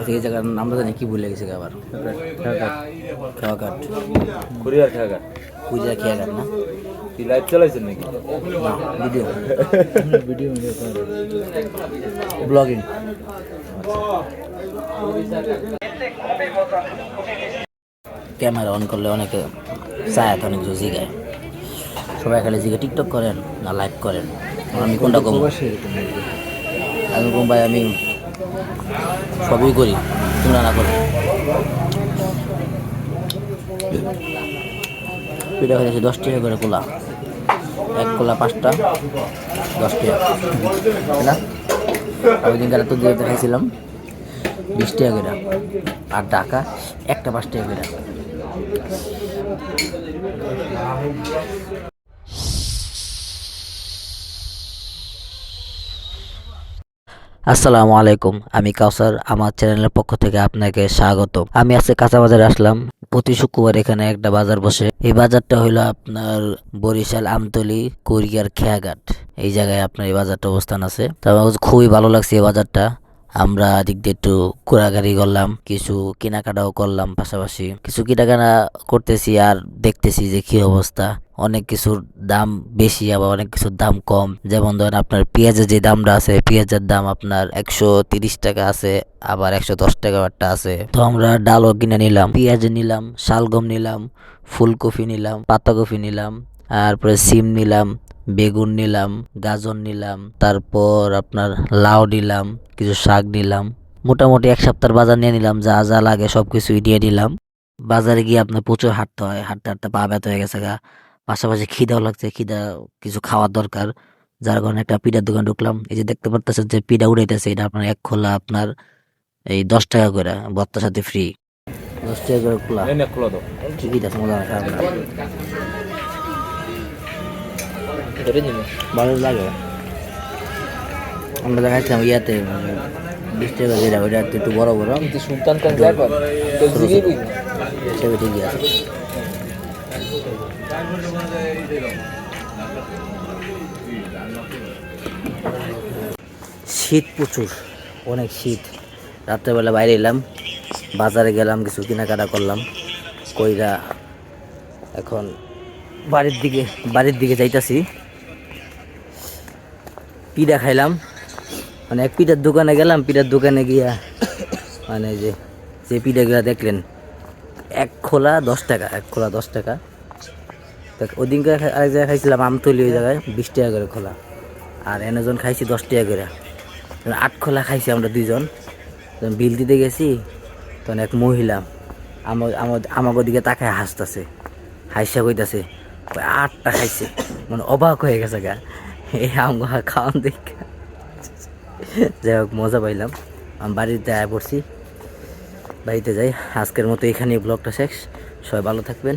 এই জায়গার নামটা জানি কি ভুলে গেছে আবার। খেয়াঘাট। কুরিয়ার খেয়াঘাট? পূজা খেয়াঘাট না? কি লাইভ চালাইছেন নাকি? না video video blogging camera on করলে অনেকে চায় অনেক কিছু জিগায়। সবাই খালি জিগে টিকটক করেন না লাইভ করেন। আমি কোনটা কম আমি কম ভাই আমি সবই করি, তোমরা না করো। পিঠা খাইছি দশ টাকা করে কোলা। এক কোলা পাঁচটা, দশ টাকা। ওই দিন তো দিয়ে খাইছিলাম বিশ টাকা করে। আর টাকা, একটা পাঁচ টাকা করে। আসসালামু আলাইকুম, আমি কাউসার, আমার চ্যানেলের পক্ষ থেকে আপনাকে স্বাগত আমি আজকে কাঁচা বাজারে আসলাম। প্রতি শুক্রবার এখানে একটা বাজার বসে। এই বাজারটা হলো আপনার বরিশাল, আমতলি, কোরিয়ার, খেয়াঘাট। এই জায়গায় আপনার এই বাজারটা অবস্থান আছে। তো খুবই ভালো লাগছে এই বাজারটা। আমরা দিক দিয়ে একটু ঘোরাঘুরি করলাম, কিছু কেনাকাটাও করলাম পাশাপাশি। কিছু কেনাকাটা করতেছি আর দেখতেছি যে কি অবস্থা। অনেক কিছুর দাম বেশি, আবার অনেক কিছুর দাম কম। যেমন ধরেন আপনার পেঁয়াজের যে দামটা আছে, পেঁয়াজের দাম আপনার একশো তিরিশ টাকা আছে, আবার একশো দশ টাকা একটা আছে। তো আমরা ডালও কিনে নিলাম, পেঁয়াজ নিলাম, শালগম নিলাম, ফুলকপি নিলাম, পাতাকপি নিলাম, তারপরে সিম নিলাম বেগুন নিলাম গাজর নিলাম তারপর আপনার লাউ নিলাম কিছু শাক নিলাম। মোটামুটি এক সপ্তাহের বাজার নিয়ে নিলাম যা যা লাগে সব কিছুই নিয়ে নিলাম। বাজারে গিয়ে আপনার প্রচুর হাঁটতে হয় হাঁটতে হাঁটতে পা ব্যথা হয়ে গেছে গা। পাশাপাশি খিদাও লাগছে খিদা কিছু খাওয়ার দরকার। যার কারণে একটা পিঠার দোকান ঢুকলাম এই যে দেখতে পারতেছেন যে পিঠা উড়াইতেছে এটা আপনার এক খোলা আপনার এই দশ টাকা করে বত্তার সাথে ফ্রি দশ টাকা করে খোলা। খোলা দাও। ঠিকই আছে মজা ধরে ভালো লাগে। আমরা দেখাচ্ছিলাম ইয়াতে মানে বিশ টাকা যেটা ওইটা একটু বড় বড়। সুলতান সেটা ঠিকই আছে। শীত প্রচুর অনেক শীত। রাত্রেবেলা বাইরে এলাম বাজারে গেলাম কিছু কেনাকাটা করলাম। কইরা এখন বাড়ির দিকে বাড়ির দিকে যাইতাছি। পিঠা খাইলাম। মানে এক পিঠার দোকানে গেলাম, পিঠার দোকানে গিয়া মানে যে যে পিঠাগুলো দেখলেন, এক খোলা দশ টাকা, এক খোলা দশ টাকা। ওদিনকে আরেক জায়গায় খাইছিলাম আমতলি ওই জায়গায়, বিশ টাকা করে খোলা। আর এনেজন খাইছি দশ টাকা করে। আট খোলা খাইছি আমরা দুইজন। বিল দিতে গেছি, তখন এক মহিলা আমার আমাকে দিকে তাকায় হাসতেছে হাসা কইতাছে আটটা খাইছে। মানে অবাক হয়ে গেছে গা। এই আমগা খাওয়ান দেখ যাই হোক, মজা পাইলাম। আমি বাড়িতে আয় পড়ছি। বাড়িতে যাই। আজকের মতো এখানেই ব্লগটা শেষ। সবাই ভালো থাকবেন।